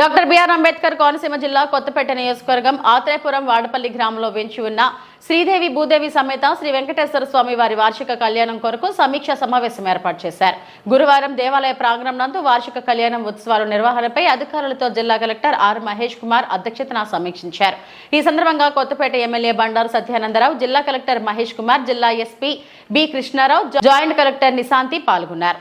Doctor BR Ambedkar Konaseema జిల్లా కొత్తపేట నియోజకవర్గం ఆత్రేపురం వాడపల్లి గ్రామంలో వెంచి ఉన్న శ్రీదేవి భూదేవి సమేత శ్రీ వెంకటేశ్వర స్వామి వారి వార్షిక కళ్యాణం కొరకు సమీక్ష సమావేశం ఏర్పాటు చేశారు. గురువారం దేవాలయ ప్రాంగణం నందు వార్షిక కళ్యాణం ఉత్సవాల నిర్వహణపై అధికారులతో జిల్లా కలెక్టర్ ఆర్ మహేష్ కుమార్ అధ్యక్షతన సమీక్షించారు. ఈ సందర్భంగా కొత్తపేట ఎమ్మెల్యే బండారు సత్యానందరావు జిల్లా కలెక్టర్ మహేష్ కుమార్ జిల్లా SP B Krishnarao joint collector Nishanthi పాల్గొన్నారు.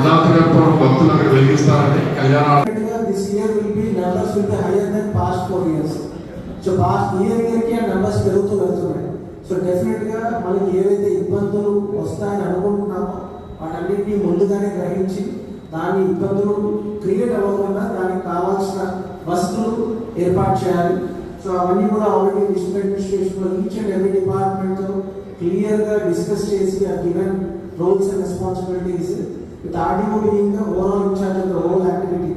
ఆయన ఉదాహరణ భక్తులు అక్కడ వెలిగిస్తారంటే కళ్యాణ this year will be numbers will be higher than past four years. So past year ఇయర్కి ఆ నెంబర్స్ పెరుగుతూ వెళ్తున్నాయి సో డెఫినెట్గా మనకి ఏవైతే ఇబ్బందులు వస్తాయని అనుకుంటున్నామో వాటన్నిటిని ముందుగానే గ్రహించి దాని ఇబ్బందులు క్రియేట్ అవ్వకుండా దానికి కావాల్సిన వసతులు ఏర్పాటు చేయాలి సో అవన్నీ కూడా ఆల్రెడీ డిస్ట్రిక్ట్ అడ్మినిస్ట్రేషన్లో ఈచ్ అండ్ ఎవ్రీ డిపార్ట్మెంట్తో క్లియర్గా డిస్కస్ చేసి ఆ given roles and responsibilities with RDO being the overall incharge of the whole activity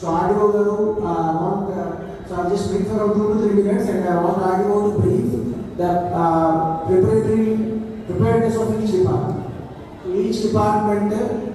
so RDO గారు want so I just brief for two to three minutes and I want RDO to brief the preparatory preparedness of each department each department